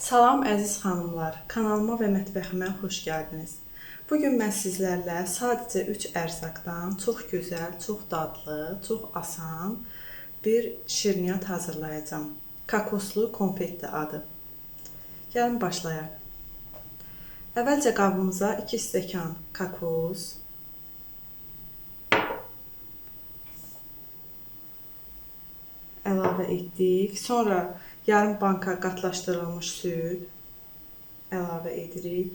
Salam əziz xanımlar, kanalıma və mətbəximə xoş gəldiniz. Bu gün mən sizlərlə sadəcə 3 ərzaqdan çox gözəl, çox dadlı, çox asan bir şirniyyat hazırlayacağam. Kokoslu konfetdir adı. Gəlin başlayaq. Əvvəlcə qabımıza 2 stəkan kokos, əlavə etdik. Sonra yarım banka qatlaşdırılmış süd əlavə edirik.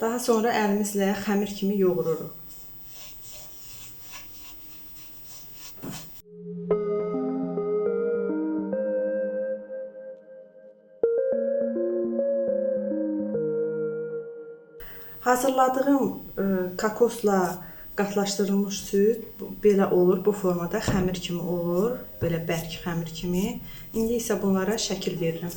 Daha sonra əlimizlə xəmir kimi yoğururuq. Hazırladığım e, kokosla qatlaşdırılmış süd belə olur, bu formada xəmir kimi olur, belə bərk xəmir kimi. İndi isə bunlara şəkil verirəm.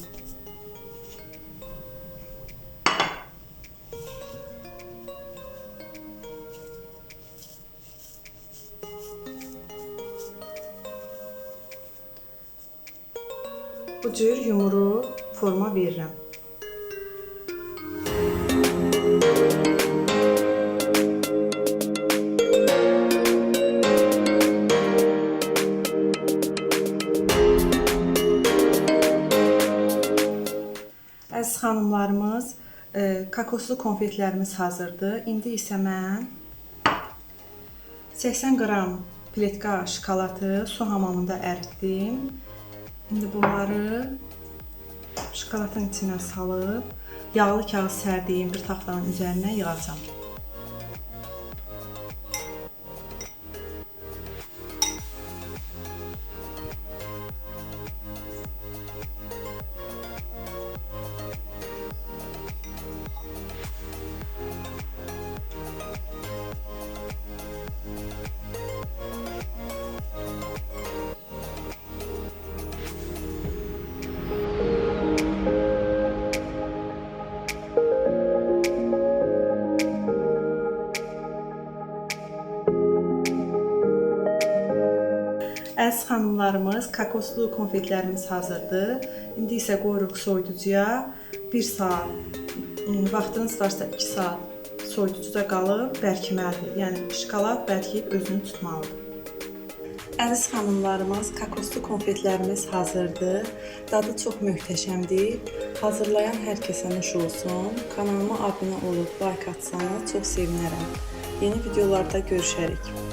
Bu cür yumru forma verirəm. Xanımlarımız, e, kokoslu konfetlərimiz hazırdır. İndi isə mən 80 qram pletka şokoladı su hamamında əritdim. İndi bunları şokoladın içinə salıb yağlı kağız sərdiyim bir taxtanın üzərinə yığacağam. Əziz xanımlarımız, kokoslu konfetlərimiz hazırdır. İndi isə qoyuruq soyuducuya. 1 saat, vaxtınız varsa 2 saat soyuducuda qalıb bərkiməlidir. Yəni şokolad bərkiyib özünü tutmalıdır. Əziz xanımlarımız, kokoslu konfetlərimiz hazırdır. Dadı çox möhtəşəmdir. Hazırlayan hər kəsə nuş olsun. Kanalıma abunə olub like atsanız çox sevinərəm. Yeni videolarda görüşərik.